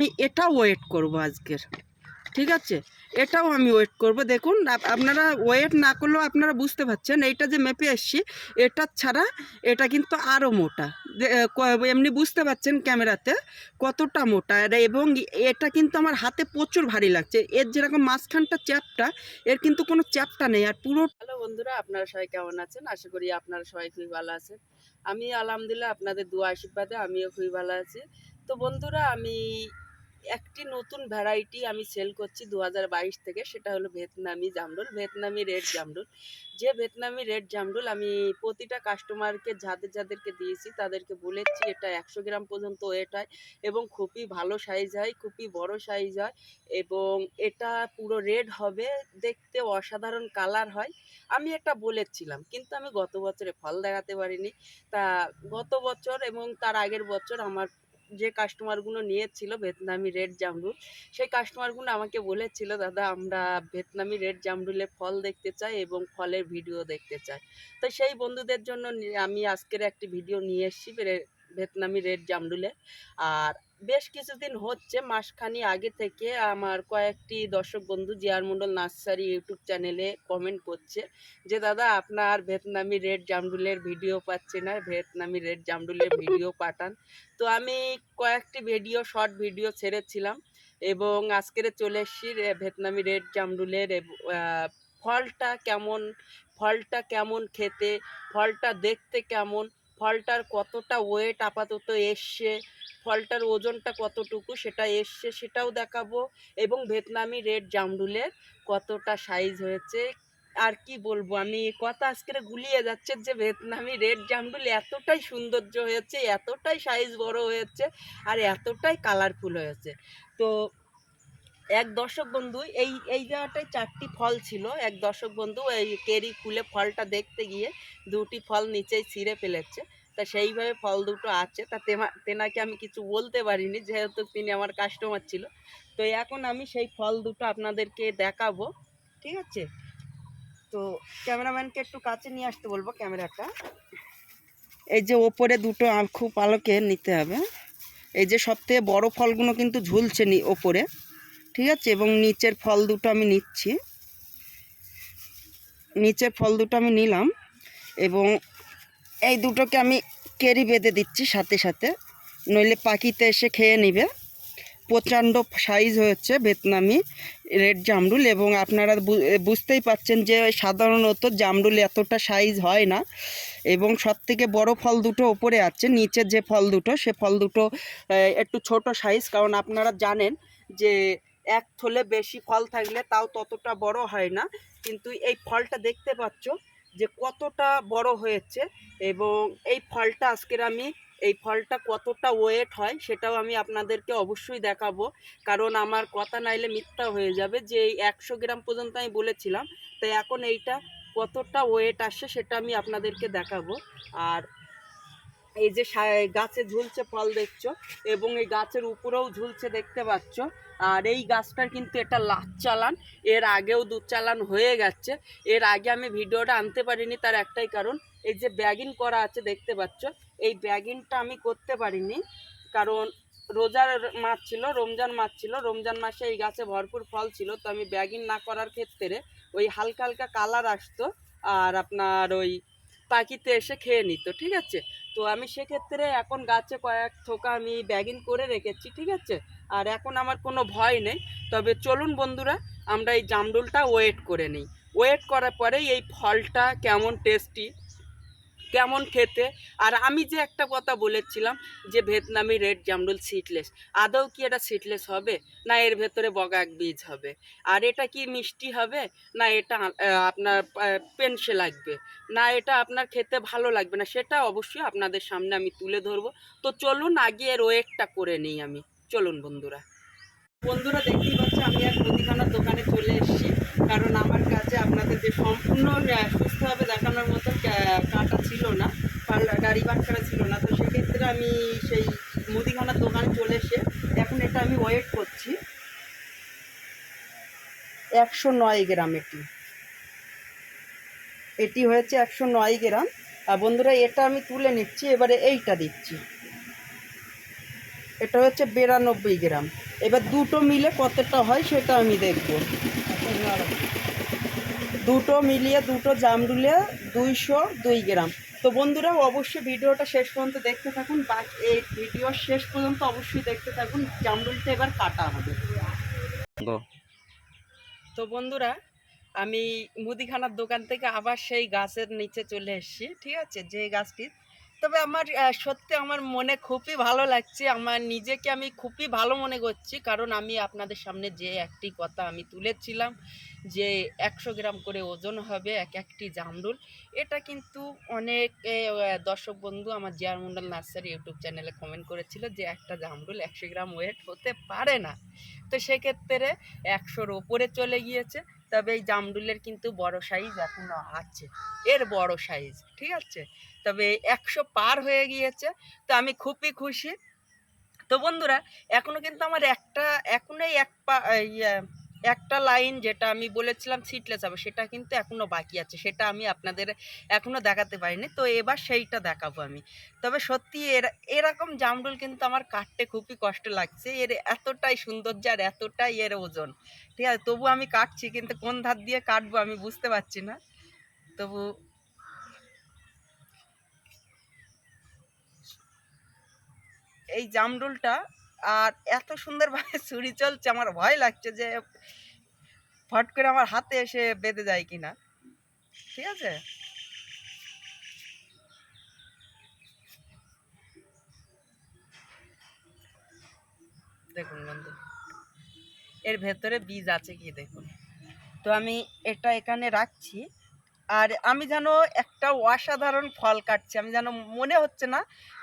আমি এটাও ওয়েট করব আজকের। ঠিক আছে? এটাও আমি ওয়েট করব। দেখুন আপনারা ওয়েট না করলেও আপনারা বুঝতে পারছেন, এইটা যে মেপে এসছি, এটা ছাড়া এটা কিন্তু আরও মোটা। এমনি বুঝতে পারছেন ক্যামেরাতে কতটা মোটা। এবং এটা কিন্তু আমার হাতে প্রচুর ভারী লাগছে। এর যেরকম মাঝখানটা চ্যাপটা, এর কিন্তু কোনো চ্যাপটা নেই। আর পুরো হ্যালো বন্ধুরা, আপনারা সবাই কেমন আছেন? আশা করি আপনারা সবাই খুবই ভালো আছেন। আমি আলহামদুলিল্লাহ আপনাদের দু আশীর্বাদে আমিও খুবই ভালো আছি। তো বন্ধুরা, আমি একটি নতুন ভ্যারাইটি আমি সেল করছি দু হাজার বাইশ থেকে, সেটা হলো ভিয়েতনামি জামরুল, ভিয়েতনামি রেড জামরুল। যে ভিয়েতনামি রেড জামরুল আমি প্রতিটা কাস্টমারকে যাদের যাদেরকে দিয়েছি, তাদেরকে বলেছি, এটা একশো গ্রাম পর্যন্ত ওয়েট হয় এবং খুবই ভালো সাইজ হয়, খুবই বড় সাইজ হয় এবং এটা পুরো রেড হবে, দেখতে অসাধারণ কালার হয়। আমি এটা বলেছিলাম, কিন্তু আমি গত বছরে ফল দেখাতে পারিনি। তা গত বছর এবং তার আগের বছর আমার যে কাস্টমারগুলো নিয়েছিল ভিয়েতনামি রেড জামরুল, সেই কাস্টমারগুলো আমাকে বলেছিল, দাদা, আমরা ভিয়েতনামি রেড জামরুলের ফল দেখতে চাই এবং ফলের ভিডিও দেখতে চাই। তো সেই বন্ধুদের জন্য আমি আজকের একটি ভিডিও নিয়ে এসেছি ভিয়েতনামি রেড জামরুলের আর বেশ কিছুদিন হচ্ছে, মাসখানি আগে থেকে আমার কয়েকটি দর্শক বন্ধু জিয়ার মণ্ডল নার্সারি ইউটিউব চ্যানেলে কমেন্ট করছে যে, দাদা, আপনার ভিয়েতনামি রেড জামডুলের ভিডিও পাচ্ছে না, ভিয়েতনামি রেড জামডুলের ভিডিও পাঠান। তো আমি কয়েকটি ভিডিও শর্ট ভিডিও ছেড়েছিলাম এবং আজকের চলে এসেছি ভিয়েতনামি রেড জামডুলের ফলটা কেমন ফলটা কেমন খেতে, ফলটা দেখতে কেমন ফলটার কতটা ওয়েট আপাতত এসছে, ফলটার ওজনটা কতটুকু সেটা এসছে সেটাও দেখাবো এবং ভিয়েতনামি রেড জামরুলের কতটা সাইজ হয়েছে। আর কি বলব, আমি কথা আজকের গুলিয়ে যাচ্ছে যে ভিয়েতনামি রেড জামরুল এতটাই সৌন্দর্য হয়েছে, এতটাই সাইজ বড় হয়েছে আর এতটাই কালারফুল হয়েছে। তো এক দর্শক বন্ধু, এই এই জায়গাটায় চারটি ফল ছিল। এক দর্শক বন্ধু, এই কেরি খুলে ফলটা দেখতে গিয়ে দুটি ফল নিচেই ছিঁড়ে ফেলেছে। তা সেইভাবে ফল দুটো আছে। তা তেনাকে আমি কিছু বলতে পারিনি, যেহেতু তিনি আমার কাস্টমার ছিল। তো এখন আমি সেই ফল দুটো আপনাদেরকে দেখাবো, ঠিক আছে? তো ক্যামেরাম্যানকে একটু কাছে নিয়ে আসতে বলব ক্যামেরাটা। এই যে ওপরে দুটো খুব আলোকে নিতে হবে। এই যে সবথেকে বড় ফলগুলো কিন্তু ঝুলছে নি ওপরে। ঠিক আছে? এবং নিচের ফল দুটো আমি নিচ্ছি। নিচের ফল দুটো আমি নিলাম এবং এই দুটোকে আমি কেরি বেঁধে দিচ্ছি সাথে সাথে। নইলে পাখিতে এসে খেয়ে নেবে। প্রচণ্ড সাইজ হয়েছে ভিয়েতনামি রেড জামরুল এবং আপনারা বুঝতেই পাচ্ছেন যে সাধারণত জামরুল এতটা সাইজ হয় না এবং সব থেকে বড় ফল দুটো ওপরে আছে, নিচের যে ফল দুটো সে ফল দুটো একটু ছোট সাইজ কারণ আপনারা জানেন যে এক থলে বেশি ফল থাকলে তাও ততটা বড় হয় না। কিন্তু এই ফলটা দেখতে পাচ্ছ যে কতটা বড় হয়েছে এবং এই ফলটা আজকের আমি, এই ফলটা কতটা ওয়েট হয় সেটাও আমি আপনাদেরকে অবশ্যই দেখাবো। কারণ আমার কথা নাইলে মিথ্যা হয়ে যাবে যে এই একশো গ্রাম পর্যন্ত আমি বলেছিলাম, তাই এখন এইটা কতটা ওয়েট আসছে সেটা আমি আপনাদেরকে দেখাবো। আর এই যে গাছে ঝুলছে ফল দেখছ এবং এই গাছের উপরেও ঝুলছে দেখতে পাচ্ছ। আর এই গাছটার কিন্তু এটা লাচ চালান। এর আগেও দু চালান হয়ে গেছে। এর আগে আমি ভিডিওটা আনতে পারিনি, তার একটাই কারণ, এই যে ব্যাগিং করা আছে দেখতে পাচ্ছ, এই ব্যাগিনটা আমি করতে পারিনি। কারণ রোজার মাস ছিল, রমজান মাস ছিল, রমজান মাসে এই গাছে ভরপুর ফল ছিল, তো আমি ব্যাগিং না করার ক্ষেত্রে ওই হালকা হালকা কালার আসতো আর আপনার ওই পাখিতে এসে খেয়ে নিত, ঠিক আছে? তো আমি সেক্ষেত্রে এখন গাছে কয়েক থোকা আমি ব্যাগিং করে রেখেছি, ঠিক আছে? আর এখন আমার কোনো ভয় নেই। তবে চলুন বন্ধুরা, আমরা এই জামরুলটা ওয়েট করে নিই। ওয়েট করার পরেই এই ফলটা কেমন টেস্টি কেমন খেতে। আর আমি যে একটা কথা বলেছিলাম যে ভিয়েতনামি রেড জামরুল সিটলেস আদৌ কি এটা সিটলেস হবে? না এর ভেতরে বগাক বীজ হবে? আর এটা কি মিষ্টি হবে? না এটা আপনার পেনসে লাগবে? না এটা আপনার খেতে ভালো লাগবে না? সেটা অবশ্যই আপনাদের সামনে আমি তুলে ধরবো। তো চলুন আগে এর ওয়েটটা করে নিই আমি। চলুন বন্ধুরা। বন্ধুরা দেখতেই পাচ্ছি, আমি এক মুদিখানার দোকানে চলে এসেছি। কারণ আমার কাছে আপনাদের যে সম্পূর্ণ সুস্থভাবে দেখানোর মতো কাঁটা ছিল না গাড়ি বাটখারা ছিল না। তো সেক্ষেত্রে আমি সেই মুদিখানার দোকানে চলে এসে এখন এটা আমি ওয়েট করছি। একশো নয় গ্রাম এটি। এটি হয়েছে একশো নয় গ্রাম। আর বন্ধুরা, এটা আমি তুলে নিচ্ছি, এবারে এইটা দিচ্ছি। এটা হচ্ছে বিরানব্বই গ্রাম। এবার দুটো মিলে কতটা হয় সেটা আমি দেখব। দুটো মিলিয়ে দুটো জামরুলে দুইশো দুই গ্রাম। তো বন্ধুরা, অবশ্যই ভিডিওটা শেষ পর্যন্ত দেখতে থাকুন। বা এই ভিডিও শেষ পর্যন্ত অবশ্যই দেখতে থাকুন। জামরুলটা এবার কাটা হবে। তো বন্ধুরা, আমি মুদিখানার দোকান থেকে আবার সেই গাছের নিচে চলে এসেছি, ঠিক আছে? যে গাছটি তবে আমার সত্যি আমার মনে খুবই ভালো লাগছে। আমার নিজেকে আমি খুবই ভালো মনে করছি, কারণ আমি আপনাদের সামনে যে একটি কথা আমি তুলেছিলাম, যে একশো গ্রাম করে ওজন হবে এক একটি জামরুল, এটা কিন্তু অনেক দর্শক বন্ধু আমার জিয়ার মন্ডল নার্সারি ইউটিউব চ্যানেলে কমেন্ট করেছিল যে একটা জামরুল একশো গ্রাম ওয়েট হতে পারে না। তো সেক্ষেত্রে একশোর ওপরে চলে গিয়েছে, তবে এই জামরুলের কিন্তু বড় সাইজ এখনও আছে। এর বড় সাইজ ঠিক আছে? তবে একশো পার হয়ে গিয়েছে তো আমি খুবই খুশি। তো বন্ধুরা এখনও কিন্তু আমার একটা এখনোই এক পা ইয়ে, একটা লাইন যেটা আমি বলেছিলাম সিটলেস হবে সেটা কিন্তু এখনও বাকি আছে সেটা আমি আপনাদের এখনও দেখাতে পারিনি তো এবার সেইটা দেখাবো আমি। তবে সত্যি এর এরকম জামরুল কিন্তু আমার কাটতে খুবই কষ্ট লাগছে এর এতটাই সৌন্দর্য আর এতটাই এর ওজন। ঠিক আছে তবু আমি কাটছি কিন্তু কোন ধার দিয়ে কাটবো আমি বুঝতে পারছি না। তবু এই জামরুলটা আর এত সুন্দরভাবে ছুরি চলছে, আমার ভয় লাগছে যে ফট করে আমার হাতে এসে বেঁধে যায় কিনা। ঠিক আছে? দেখুন বন্ধু, এর ভেতরে বীজ আছে কি দেখুন। তো আমি এটা এখানে রাখছি, আর আমি যেন একটা অসাধারণ ফল কাটছি, আমি যেন মনে হচ্ছে না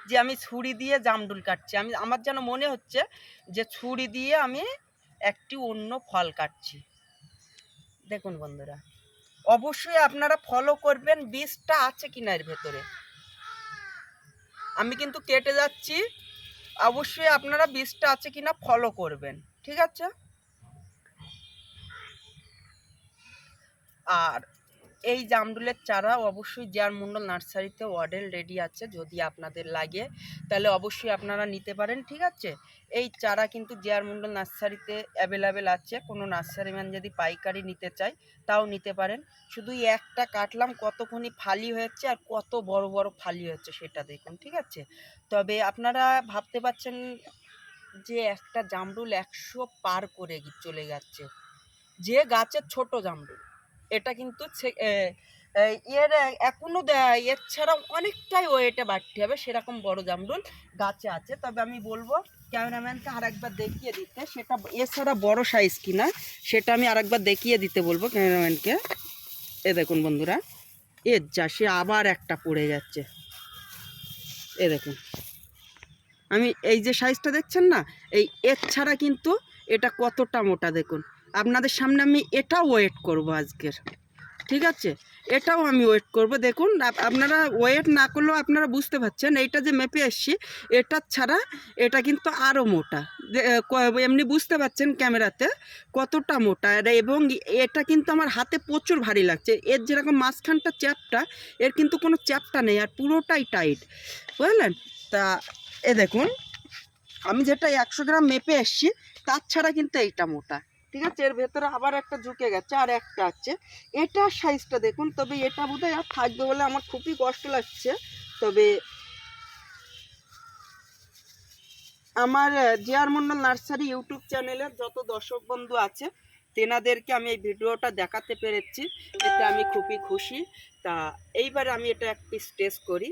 যে আমি ছুরি দিয়ে জামডুল কাটছি। আমি, আমার যেন মনে হচ্ছে যে ছুরি দিয়ে আমি একটি অন্য ফল কাটছি। দেখুন বন্ধুরা, অবশ্যই আপনারা ফলো করবেন, বীজটা আছে কিনা এর ভেতরে। আমি কিন্তু কেটে যাচ্ছি, অবশ্যই আপনারা বীজটা আছে কিনা ফলো করবেন, ঠিক আছে? আর এই জামরুলের চারা, অবশ্যই জিয়ার মন্ডল নার্সারিতে অর্ডার রেডি আছে, যদি আপনাদের লাগে, তাহলে অবশ্যই আপনারা নিতে পারেন, ঠিক আছে? এই চারা কিন্তু জিয়ার মন্ডল নার্সারিতে অ্যাভেলেবেল আছে, কোনো নার্সারিম্যান যদি পাইকারি নিতে চায়, তাও নিতে পারেন। শুধু একটা কাটলাম কতক্ষণই ফালি হয়েছে আর কত বড় বড় ফালি হয়েছে সেটা দেখুন, ঠিক আছে? তবে আপনারা ভাবতে পারছেন যে একটা জামরুল একশো পার করে চলে যাচ্ছে। যে গাছের ছোট জামরুল। এটা কিন্তু এর এখনও দেয় এর ছাড়া অনেকটাই ওয়েটে বাড়তে হবে, সেরকম বড় জামরুল গাছে আছে। তবে আমি বলব, ক্যামেরাম্যানকে আরেকবার দেখিয়ে দিতে, সেটা এছাড়া বড় সাইজ কিনা, সেটা আমি আরেকবার দেখিয়ে দিতে বলব ক্যামেরাম্যানকে। এ দেখুন বন্ধুরা এর যা, সে আবার একটা পড়ে যাচ্ছে। এ দেখুন, আমি এই যে সাইজটা দেখছেন না, এই এর ছাড়া কিন্তু এটা কতটা মোটা দেখুন। আপনাদের সামনে আমি এটাও ওয়েট করব আজকের। ঠিক আছে? এটাও আমি ওয়েট করব। দেখুন আপনারা ওয়েট না করলেও আপনারা বুঝতে পারছেন, এইটা যে মেপে এসছি এটা ছাড়া এটা কিন্তু আরও মোটা। এমনি বুঝতে পারছেন ক্যামেরাতে কতটা মোটা। এবং এটা কিন্তু আমার হাতে প্রচুর ভারী লাগছে। এর যেরকম মাঝখানটা চ্যাপটা, এর কিন্তু কোনো চ্যাপটা নেই আর পুরোটাই টাইট বুঝলেন? তা, এ দেখুন, আমি যেটা একশো গ্রাম মেপে এসছি তার ছাড়া কিন্তু এইটা মোটা। ঠিক আছে? এর ভেতরে আবার একটা ঝুঁকে গেছে, আর একটা আছে। এটার সাইজটা দেখুন, তবে এটা বোধহয় আর থাকবে বলে আমার খুবই কষ্ট লাগছে। তবে আমার জিয়ার মন্ডল নার্সারি ইউটিউব চ্যানেলের যত দর্শক বন্ধু আছে, তেনাদেরকে আমি এই ভিডিওটা দেখাতে পেরেছি। এতে আমি খুবই খুশি। তা এইবার আমি এটা এক পিস টেস্ট করি।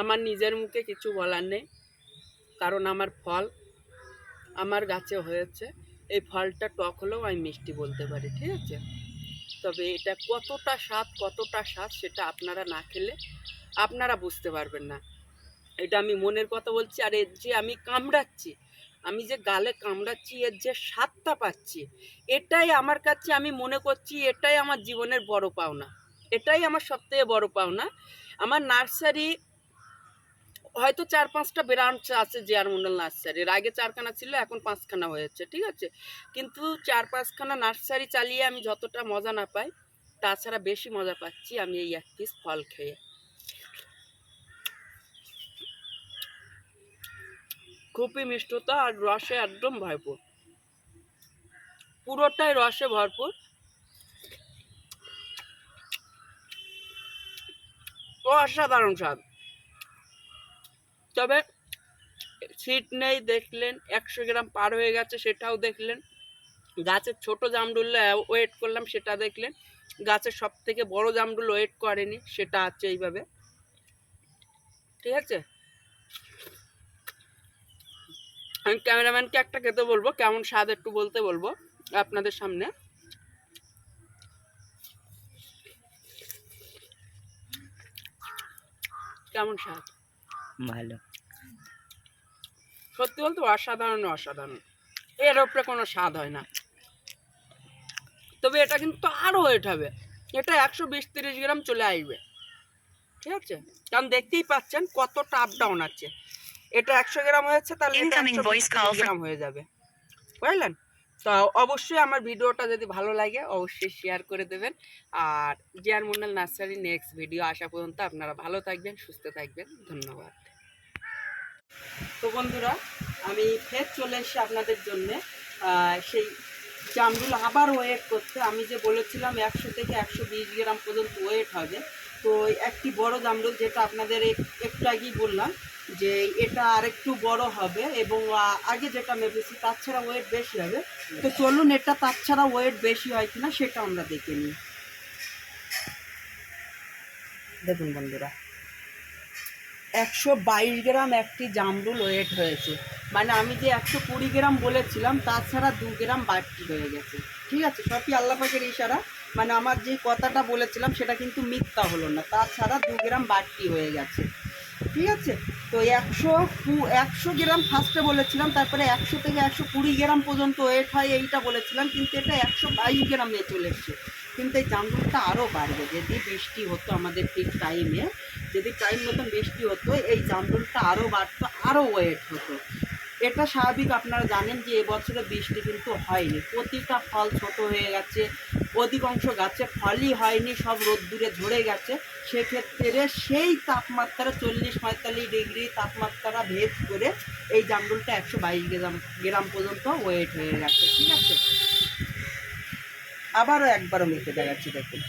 আমার নিজের মুখে কিছু বলার নেই, কারণ আমার ফল আমার গাছে হয়েছে। এই ফলটা টক হলেও আমি মিষ্টি বলতে পারি, ঠিক আছে? তবে এটা কতটা স্বাদ কতটা স্বাদ সেটা আপনারা না খেলে আপনারা বুঝতে পারবেন না। এটা আমি মনের কথা বলছি, আর এর যে আমি কামড়াচ্ছি, আমি যে গালে কামড়াচ্ছি, এর যে স্বাদটা পাচ্ছি, এটাই আমার কাছে আমি মনে করছি এটাই আমার জীবনের বড় পাওনা। এটাই আমার সবথেকে বড় পাওনা। আমার নার্সারি হয়তো চার পাঁচটা ব্রাঞ্চ আছে জিয়ার মন্ডল নার্সারির আগে চারখানা ছিল, এখন পাঁচখানা হয়েছে, ঠিক আছে? কিন্তু চার পাঁচখানা নার্সারি চালিয়ে আমি যতটা মজা না পাই, তাছাড়া বেশি মজা পাচ্ছি আমি এই এক পিস ফল খেয়ে। খুবই মিষ্টতা আর রসে একদম ভরপুর। পুরোটাই রসে ভরপুর। অসাধারণ স্বাদ। তবে সিট নেই দেখলেন, একশো গ্রাম পার হয়ে গেছে সেটাও দেখলেন। গাছের ছোট জামডুল ওয়েট করলাম, সেটা দেখলেন। গাছের সব থেকে বড় জামডুল ওয়েট করেনি, সেটা আছে এইভাবে। ঠিক আছে? আমি ক্যামেরাম্যানকে একটা খেতে বলব, কেমন স্বাদ একটু বলতে বলব আপনাদের সামনে। কেমন স্বাদ? ভালো। সত্যি বলতে অসাধারণ অসাধারণ। এর উপরে কোনো স্বাদ হয় না। তবে এটা কিন্তু আরও ওয়েট হবে। এটা একশো বিশ তিরিশ গ্রাম চলে আসবে। ঠিক আছে? কারণ দেখতেই পাচ্ছেন কতটা আপ ডাউন আছে। এটা একশো গ্রাম হয়েছে তাহলে এটা Incoming 120 voice call from- গ্রাম হয়ে যাবে। বুঝলেন? তো অবশ্যই আমার ভিডিওটা যদি ভালো লাগে অবশ্যই শেয়ার করে দেবেন। আর জিয়ার মুন্ডাল নার্সারি নেক্সট ভিডিও আসা পর্যন্ত আপনারা ভালো থাকবেন সুস্থ থাকবেন। ধন্যবাদ। তো বন্ধুরা, আমি ফের চলে এসেছি আপনাদের জন্যে। সেই জামরুল আবার ওয়েট করতে। আমি যে বলেছিলাম একশো থেকে একশো বিশ গ্রাম পর্যন্ত ওয়েট হবে। তো একটি বড় জামরুল যেটা আপনাদের একটু আগেই বললাম যে এটা আরেকটু বড় হবে এবং আগে যেটা মেপেছি তার ছাড়া ওয়েট বেশি হবে। তো চলুন, এটা তার ছাড়া ওয়েট বেশি হয় কিনা সেটা আমরা দেখে নিই। দেখুন বন্ধুরা। একশো বাইশ গ্রাম একটি জামরুল ওয়েট হয়েছে। মানে আমি যে একশো কুড়ি গ্রাম বলেছিলাম তাছাড়া দু গ্রাম বাড়তি হয়ে গেছে। ঠিক আছে? সবই আল্লাহ পাকের ইশারা। মানে আমার যে কথাটা বলেছিলাম, সেটা কিন্তু মিথ্যা হলো না। তাছাড়া দু গ্রাম বাড়তি হয়ে গেছে। ঠিক আছে? তো একশো একশো গ্রাম ফার্স্টে বলেছিলাম, তারপরে একশো থেকে একশো কুড়ি গ্রাম পর্যন্ত ওয়েট হয়, এইটা বলেছিলাম, কিন্তু এটা একশো বাইশ গ্রামে চলে এসছে। কিন্তু এই জামরুলটা আরও বাড়বে। যদি বৃষ্টি হতো আমাদের ঠিক টাইমে যদি টাইম মতন বৃষ্টি হতো, এই জামরুলটা আরও বাড়তো আরও ওয়েট হতো। এটা স্বাভাবিক, আপনারা জানেন যে এবছরে বৃষ্টি কিন্তু হয়নি। প্রতিটা ফল ছোট হয়ে গেছে, অধিকাংশ গাছে ফলই হয়নি, সব রোদ্দুরে ঝরে গেছে। সেক্ষেত্রে সেই তাপমাত্রা, চল্লিশ পঁয়তাল্লিশ ডিগ্রি তাপমাত্রা ভেদ করে এই জামরুলটা একশো বাইশ গ্রাম গ্রাম পর্যন্ত ওয়েট হয়ে গেছে, ঠিক আছে? আবারও একবারও মেপে দেখাচ্ছি, দেখুন।